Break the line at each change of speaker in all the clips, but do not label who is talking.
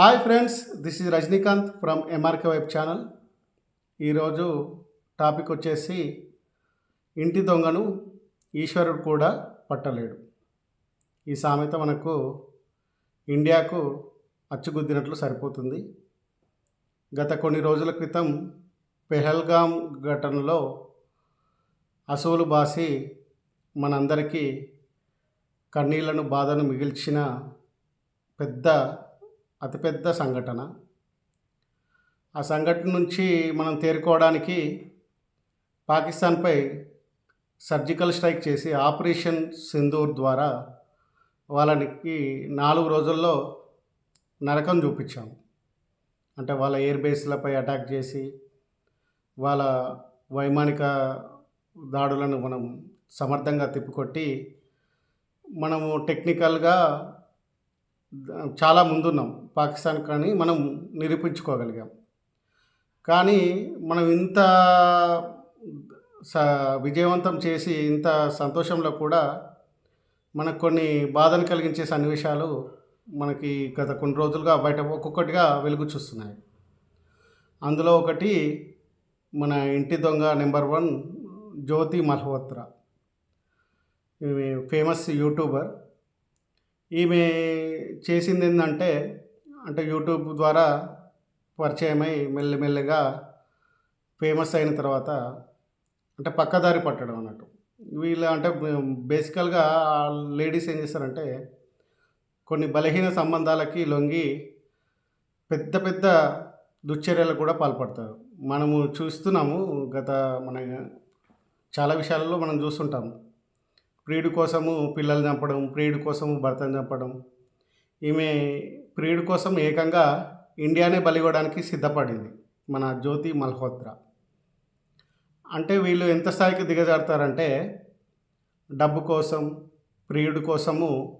Hi friends this is Rajinikanth from MRK vibe channel ఈరోజు topic వచ్చేసి ఇంటి దొంగను ఈశ్వరుడు కూడా పట్టలేడు. ఈ సామెత మనకు ఇండియాకు అచ్చుగుద్దినట్లు సరిపోతుంది. గత కొన్ని రోజుల క్రితం పెహల్గాం ఘటనలో అసువులు బాసి మనందరికీ కన్నీళ్ళను బాధను మిగిల్చిన పెద్ద అతిపెద్ద సంఘటన. ఆ సంఘటన నుంచి మనం తేరుకోవడానికి పాకిస్తాన్పై సర్జికల్ స్ట్రైక్ చేసి ఆపరేషన్ సింధూర్ ద్వారా వాళ్ళకి నాలుగు రోజుల్లో నరకం చూపించాము అంటే వాళ్ళ ఎయిర్ బేస్లపై అటాక్ చేసి వాళ్ళ వైమానిక దాడులను మనం సమర్థంగా తిప్పికొట్టి మనము టెక్నికల్గా చాలా ముందున్నాం. పాకిస్తాన్ కానీ మనం నిరూపించుకోగలిగాం. కానీ మనం ఇంత స విజయవంతం చేసి ఇంత సంతోషంలో కూడా మనకు కొన్ని బాధను కలిగించే సన్నివేశాలు మనకి గత కొన్ని రోజులుగా బయట ఒక్కొక్కటిగా వెలుగు చూస్తున్నాయి. అందులో ఒకటి మన ఇంటి దొంగ నెంబర్ వన్ జ్యోతి మల్హోత్రా. ఈమె ఫేమస్ యూట్యూబర్. ఈమె చేసింది ఏంటంటే అంటే యూట్యూబ్ ద్వారా పరిచయమై మెల్లమెల్లగా ఫేమస్ అయిన తర్వాత అంటే పక్కదారి పట్టడం అన్నట్టు. వీళ్ళు అంటే బేసికల్గా లేడీస్ ఏం చేస్తారంటే కొన్ని బలహీన సంబంధాలకి లొంగి పెద్ద పెద్ద దుశ్చర్యలకు కూడా పాల్పడతారు. మనము చూస్తున్నాము గత మన చాలా విషయాలలో మనం చూస్తుంటాము. ప్రియుడి కోసము పిల్లల్ని చంపడం ప్రియుడి కోసము భర్తను చంపడం ఈమె ప్రియుడి కోసం ఏకంగా ఇండియానే బలివ్వడానికి సిద్ధపడింది మన జ్యోతి మల్హోత్రా. అంటే వీళ్ళు ఎంత స్థాయికి దిగజారుతారంటే డబ్బు కోసం ప్రియుడి కోసము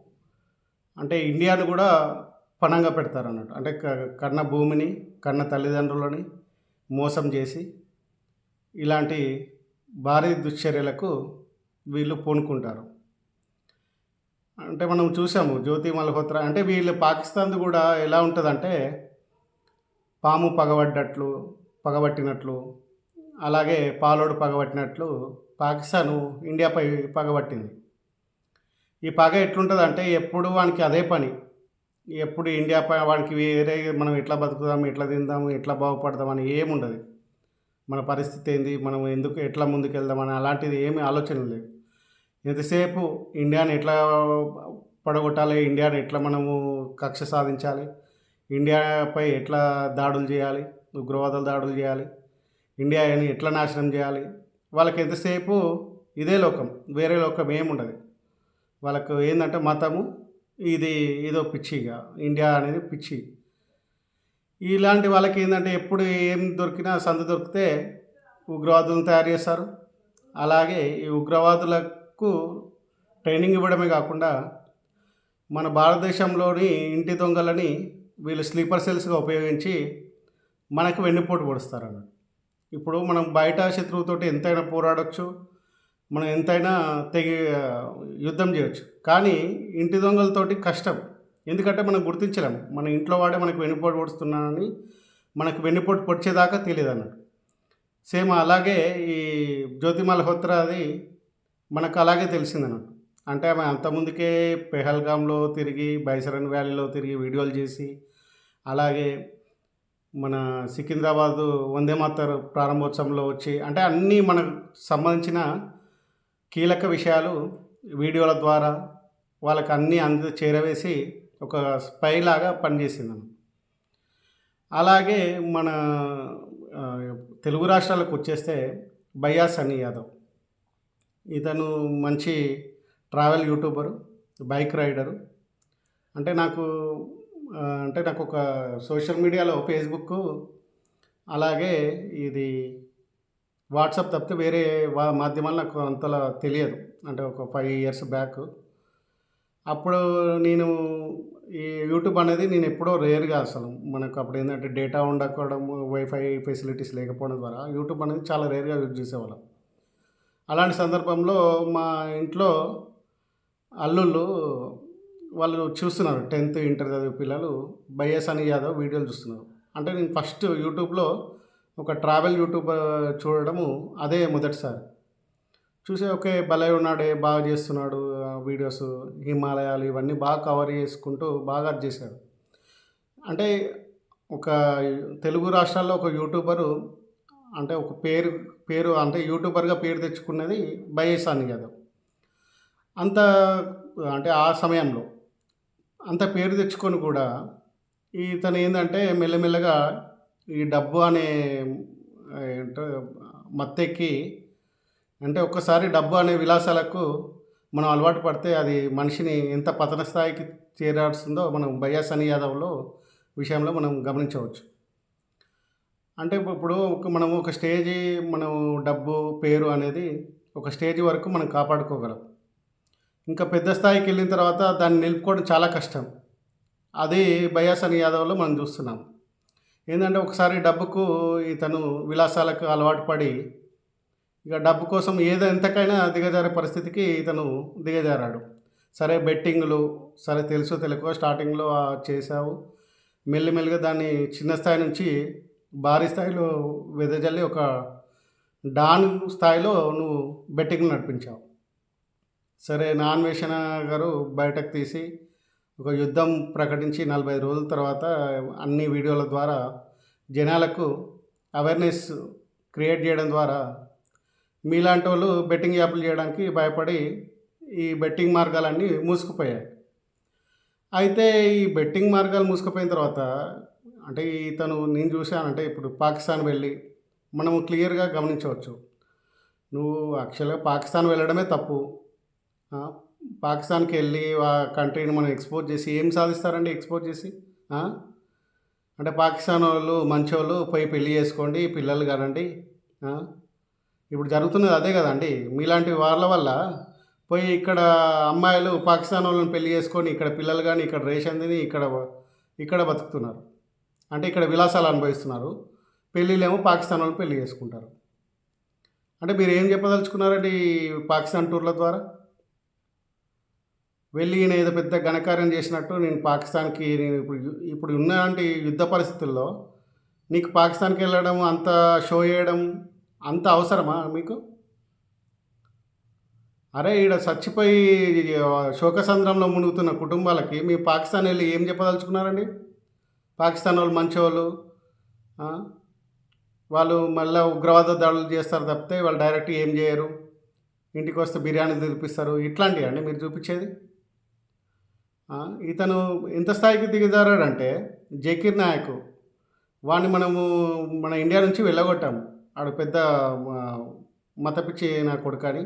అంటే ఇండియాను కూడా పణంగా పెడతారు అన్నట్టు అంటే క- కన్న భూమిని కన్న తల్లిదండ్రులని మోసం చేసి ఇలాంటి భారీ దుశ్చర్యలకు వీళ్ళు పూనుకుంటారు. అంటే మనం చూసాము జ్యోతి మల్హోత్రా అంటే వీళ్ళు పాకిస్తాన్ది కూడా ఎలా ఉంటుందంటే పాము పగబడ్డట్లు పగబట్టినట్లు అలాగే పాలోడు పగబట్టినట్లు పాకిస్తాను ఇండియాపై పగబట్టింది. ఈ పగ ఎట్లుంటుందంటే ఎప్పుడు వానికి అదే పని. ఎప్పుడు ఇండియాపై వానికి వేరే మనం ఎట్లా బతుకుదాం ఎట్లా తిందాము ఎట్లా బాగుపడదాం అని ఏముండదు. మన పరిస్థితి ఏంది మనం ఎందుకు ఎట్లా ముందుకు వెళ్దామని అలాంటిది ఏమీ ఆలోచన లేదు. ఎంతసేపు ఇండియాని ఎట్లా పడగొట్టాలి ఇండియాని ఎట్లా మనము కక్ష సాధించాలి ఇండియాపై ఎట్లా దాడులు చేయాలి ఉగ్రవాదులు దాడులు చేయాలి ఇండియాని ఎట్లా నాశనం చేయాలి వాళ్ళకి ఎంతసేపు ఇదే లోకం వేరే లోకం ఏముండదు. వాళ్ళకు ఏంటంటే మతము ఇది ఏదో పిచ్చిగా ఇండియా అనేది పిచ్చి. ఇలాంటి వాళ్ళకి ఏంటంటే ఎప్పుడు ఏం దొరికినా సందు దొరికితే ఉగ్రవాదులను తయారు చేస్తారు. అలాగే ఈ కు ట్రైనింగ్ ఇవ్వడమే కాకుండా మన భారతదేశంలోని ఇంటి దొంగలని వీళ్ళు స్లీపర్ సెల్స్గా ఉపయోగించి మనకు వెన్నుపోటు పొడుస్తారు అన్నట్టు ఇప్పుడు మనం బయట శత్రువుతోటి ఎంతైనా పోరాడొచ్చు మనం ఎంతైనా తెగి యుద్ధం చేయొచ్చు. కానీ ఇంటి దొంగలతోటి కష్టం. ఎందుకంటే మనం గుర్తించలేము మన ఇంట్లో వాడే మనకు వెన్నుపోటు పొడుస్తున్నానని మనకు వెన్నుపోటు పొడిచేదాకా తెలియదు అన్నట్టు సేమ్ అలాగే ఈ జ్యోతి మల్హోత్రాది మనకు అలాగే తెలిసిందన్నట్టు అంటే ఆమె అంతకుముందుకే పెహల్గాంలో తిరిగి బైసరన్ వ్యాలీలో తిరిగి వీడియోలు చేసి అలాగే మన సికింద్రాబాద్ వందే మాతర్ ప్రారంభోత్సవంలో వచ్చి అంటే అన్నీ మనకు సంబంధించిన కీలక విషయాలు వీడియోల ద్వారా వాళ్ళకి అన్నీ అంద చేరవేసి ఒక స్పై లాగా పనిచేసింది అలాగే మన తెలుగు రాష్ట్రాలకు వచ్చేస్తే బయ్యా సన్నీ యాదవ్. ఇతను మంచి ట్రావెల్ యూట్యూబరు బైక్ రైడరు. అంటే నాకు అంటే నాకు ఒక సోషల్ మీడియాలో ఫేస్బుక్ అలాగే ఇది వాట్సాప్ తప్పితే వేరే వా మాధ్యమాలు నాకు అంతలా తెలియదు. అంటే ఒక ఫైవ్ ఇయర్స్ బ్యాక్. అప్పుడు నేను ఈ యూట్యూబ్ అనేది నేను ఎప్పుడో రేర్గా అసలు మనకు అప్పుడు ఏంటంటే డేటా ఉండకపోవడం వైఫై ఫెసిలిటీస్ లేకపోవడం ద్వారా యూట్యూబ్ అనేది చాలా రేర్గా యూజ్ చేసేవాళ్ళం. అలాంటి సందర్భంలో మా ఇంట్లో అల్లుళ్ళు వాళ్ళు చూస్తున్నారు. టెన్త్ ఇంటర్ చదివే పిల్లలు బైఎస్ అని యాదవ్ వీడియోలు చూస్తున్నారు. అంటే నేను ఫస్ట్ యూట్యూబ్లో ఒక ట్రావెల్ యూట్యూబ్ చూడడము అదే మొదటిసారి. చూసే ఓకే భలే ఉన్నాడే బాగా చేస్తున్నాడు వీడియోస్ హిమాలయాలు ఇవన్నీ బాగా కవర్ చేసుకుంటూ బాగా అది చేశాడు అంటే ఒక తెలుగు రాష్ట్రాల్లో ఒక యూట్యూబరు అంటే ఒక పేరు పేరు అంటే యూట్యూబర్గా పేరు తెచ్చుకున్నది బైఎస్ యాదవ్ అంత అంటే ఆ సమయంలో అంత పేరు తెచ్చుకొని కూడా ఇతను ఏంటంటే మెల్లమెల్లగా ఈ డబ్బు అనే ఏంటో మత్తెక్కి అంటే ఒక్కసారి డబ్బు అనే విలాసాలకు మనం అలవాటు పడితే అది మనిషిని ఎంత పతన స్థాయికి చేరాడుతుందో మనం బయ్యాస్ అని యాదవ్లో విషయంలో మనం గమనించవచ్చు. అంటే ఇప్పుడు ఒక మనం ఒక స్టేజీ మనం డబ్బు పేరు అనేది ఒక స్టేజ్ వరకు మనం కాపాడుకోగలం. ఇంకా పెద్ద స్థాయికి వెళ్ళిన తర్వాత దాన్ని నిలుపుకోవడం చాలా కష్టం. అది బయాసన్ యాదవ్లో మనం చూస్తున్నాం. ఏంటంటే ఒకసారి డబ్బుకు ఇతను విలాసాలకు అలవాటు పడి ఇక డబ్బు కోసం ఏదో ఎంతకైనా దిగజారే పరిస్థితికి ఇతను దిగజారాడు. సరే బెట్టింగ్లు సరే తెలుసో తెలుకో స్టార్టింగ్లో చేశావు. చేసావు మెల్లిమెల్లిగా దాన్ని చిన్న స్థాయి నుంచి భారీ స్థాయిలో వెదజల్లి ఒక డాన్ స్థాయిలో నువ్వు బెట్టింగ్ నడిపించావు. సరే నాన్వేషణ గారు బయటకు తీసి ఒక యుద్ధం ప్రకటించి నలభై రోజుల తర్వాత అన్ని వీడియోల ద్వారా జనాలకు అవేర్నెస్ క్రియేట్ చేయడం ద్వారా మీలాంటి వాళ్ళు బెట్టింగ్ యాప్లు చేయడానికి భయపడి ఈ బెట్టింగ్ మార్గాలన్నీ మూసుకుపోయాయి. అయితే ఈ బెట్టింగ్ మార్గాలు మూసుకుపోయిన తర్వాత అంటే ఇతను నేను చూశానంటే ఇప్పుడు పాకిస్తాన్ వెళ్ళి మనము క్లియర్గా గమనించవచ్చు. నువ్వు యాక్చువల్గా పాకిస్తాన్ వెళ్ళడమే తప్పు. పాకిస్తాన్కి వెళ్ళి ఆ కంట్రీని మనం ఎక్స్పోజ్ చేసి ఏం సాధిస్తారండి ఎక్స్పోజ్ చేసి? అంటే పాకిస్తాన్ వాళ్ళు మంచోళ్ళు పోయి పెళ్ళి చేసుకోండి పిల్లలు కానండి. ఇప్పుడు జరుగుతున్నది అదే కదండి మీలాంటి వాళ్ళ వల్ల పోయి ఇక్కడ అమ్మాయిలు పాకిస్తాన్ వాళ్ళని పెళ్ళి చేసుకొని ఇక్కడ పిల్లలు కానీ ఇక్కడ రేషన్ తిని ఇక్కడ ఇక్కడ బతుకుతున్నారు. అంటే ఇక్కడ విలాసాలు అనుభవిస్తున్నారు. పెళ్ళిళ్ళేమో పాకిస్తాన్ వాళ్ళు పెళ్ళి చేసుకుంటారు. అంటే మీరు ఏం చెప్పదలుచుకున్నారండి పాకిస్తాన్ టూర్ల ద్వారా? వెళ్ళి నేను ఏదో పెద్ద ఘనకార్యం చేసినట్టు నేను పాకిస్తాన్కి నేను ఇప్పుడు ఇప్పుడు ఉన్నలాంటి యుద్ధ పరిస్థితుల్లో నీకు పాకిస్తాన్కి వెళ్ళడం అంత షో చేయడం అంత అవసరమా మీకు? అరే ఈడ చచ్చిపోయి శోకసంద్రంలో మునుగుతున్న కుటుంబాలకి మీ పాకిస్తాన్ వెళ్ళి ఏం చెప్పదలుచుకున్నారండి? పాకిస్తాన్ వాళ్ళు మంచోళ్ళు వాళ్ళు మళ్ళీ ఉగ్రవాద దాడులు చేస్తారు తప్పితే వాళ్ళు డైరెక్ట్ ఏం చేయరు. ఇంటికి వస్తే బిర్యానీ తినిపిస్తారు. ఇట్లాంటివి అండి మీరు చూపించేది? ఇతను ఎంత స్థాయికి దిగజారాడంటే జకీర్ నాయక్ వాడిని మనము మన ఇండియా నుంచి వెళ్ళగొట్టాము ఆడు పెద్ద మత పిచ్చి నా కొడుకని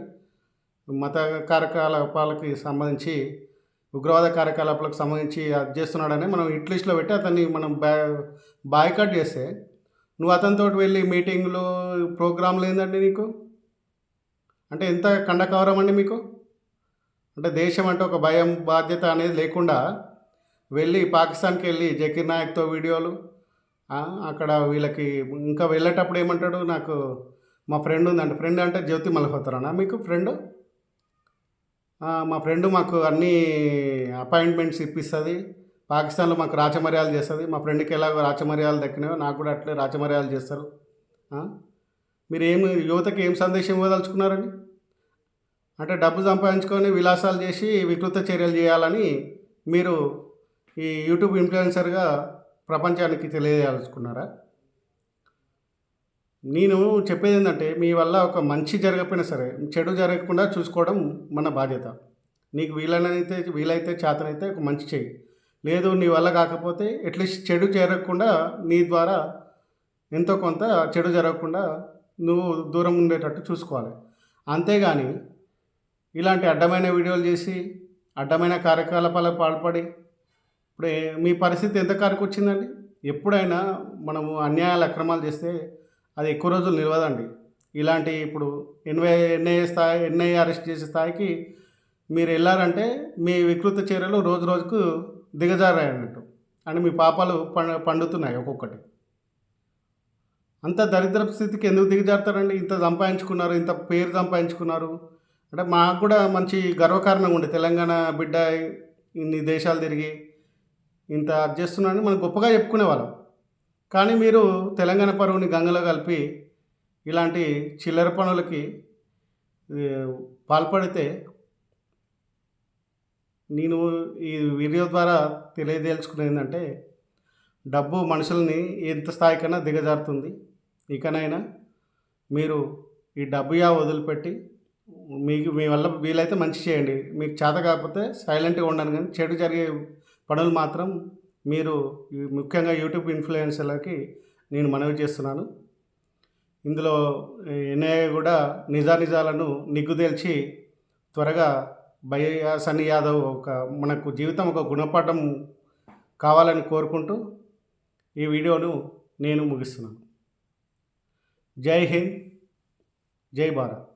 మత కార్యకలాపాలకి సంబంధించి ఉగ్రవాద కార్యకలాపాలకు సంబంధించి అది చేస్తున్నాడని మనం హిట్ లిస్ట్లో పెట్టి అతన్ని మనం బ్యా బాయ్కాట్ చేస్తే నువ్వు అతనితో వెళ్ళి మీటింగ్లు ప్రోగ్రాంలు ఏందండి నీకు? అంటే ఎంత కండకవరం అండి మీకు? అంటే దేశం అంటే ఒక భయం బాధ్యత అనేది లేకుండా వెళ్ళి పాకిస్తాన్కి వెళ్ళి జకీర్ నాయక్తో వీడియోలు అక్కడ వీళ్ళకి ఇంకా వెళ్ళేటప్పుడు ఏమంటాడు? నాకు మా ఫ్రెండ్ ఉందండి. ఫ్రెండ్ అంటే జ్యోతి మల్హోత్రానా మీకు ఫ్రెండ్? మా ఫ్రెండ్ మాకు అన్ని అపాయింట్మెంట్స్ ఇప్పిస్తుంది. పాకిస్తాన్లో మాకు రాచమర్యాలు చేస్తుంది. మా ఫ్రెండ్కి ఎలాగో రాచమర్యాలు దక్కినాయో నాకు కూడా అట్లే రాచమర్యాలు చేస్తారు. మీరు ఏమి యువతకి ఏం సందేశం ఇవ్వదలుచుకున్నారని? అంటే డబ్బు సంపాదించుకొని విలాసాలు చేసి వికృత చర్యలు చేయాలని మీరు ఈ యూట్యూబ్ ఇన్ఫ్లుయెన్సర్గా ప్రపంచానికి తెలియజేయాలనుకున్నారా? నేను చెప్పేది ఏంటంటే మీ వల్ల ఒక మంచి జరగకపోయినా సరే చెడు జరగకుండా చూసుకోవడం మన బాధ్యత. నీకు వీలైనైతే వీలైతే చేతనైతే ఒక మంచి చెయ్యి. లేదు నీ వల్ల కాకపోతే అట్లీస్ట్ చెడు జరగకుండా నీ ద్వారా ఎంతో కొంత చెడు జరగకుండా నువ్వు దూరం ఉండేటట్టు చూసుకోవాలి. అంతేగాని ఇలాంటి అడ్డమైన వీడియోలు చేసి అడ్డమైన కార్యకలాపాలకు పాల్పడి ఇప్పుడు మీ పరిస్థితి ఎంత కారికి వచ్చిందండి ఎప్పుడైనా మనము అన్యాయాలు అక్రమాలు చేస్తే అది ఎక్కువ రోజులు నిలవదండి. ఇలాంటి ఇప్పుడు ఎన్వై ఎన్ఐఏ స్థాయి ఎన్ఐఏ అరెస్ట్ చేసే స్థాయికి మీరు వెళ్ళారంటే మీ వికృత చర్యలు రోజు రోజుకు దిగజారాయి అన్నట్టు అంటే మీ పాపాలు పండు పండుతున్నాయి ఒక్కొక్కటి. అంత దరిద్ర స్థితికి ఎందుకు దిగజారుతారండి? ఇంత సంపాదించుకున్నారు ఇంత పేరు సంపాదించుకున్నారు. అంటే మాకు కూడా మంచి గర్వకారణంగా ఉండే తెలంగాణ బిడ్డ ఇన్ని దేశాలు తిరిగి ఇంత అది మనం గొప్పగా చెప్పుకునేవాళ్ళం కానీ మీరు తెలంగాణ పరువుని గంగలో కలిపి ఇలాంటి చిల్లర పనులకి పాల్పడితే నేను ఈ వీడియో ద్వారా తెలియదలుచుకున్నది ఏంటంటే డబ్బు మనుషుల్ని ఎంత స్థాయికైనా దిగజారుతుంది. ఇకనైనా మీరు ఈ డబ్బు యా వదిలిపెట్టి మీకు మీ వల్ల వీలైతే మంచి చేయండి. మీకు చేత కాకపోతే సైలెంట్గా ఉండండి. కానీ చెడు జరిగే పనులు మాత్రం మీరు ముఖ్యంగా యూట్యూబ్ ఇన్ఫ్లుయెన్సర్లకి నేను మనవి చేస్తున్నాను. ఇందులో ఎన్ఐఏ కూడా నిజానిజాలను నిగ్గుదేల్చి త్వరగా భయ సన్నీ యాదవ్ ఒక మనకు జీవితం ఒక గుణపాఠం కావాలని కోరుకుంటూ ఈ వీడియోను నేను ముగిస్తున్నాను. జై హింద్ జై భారత్.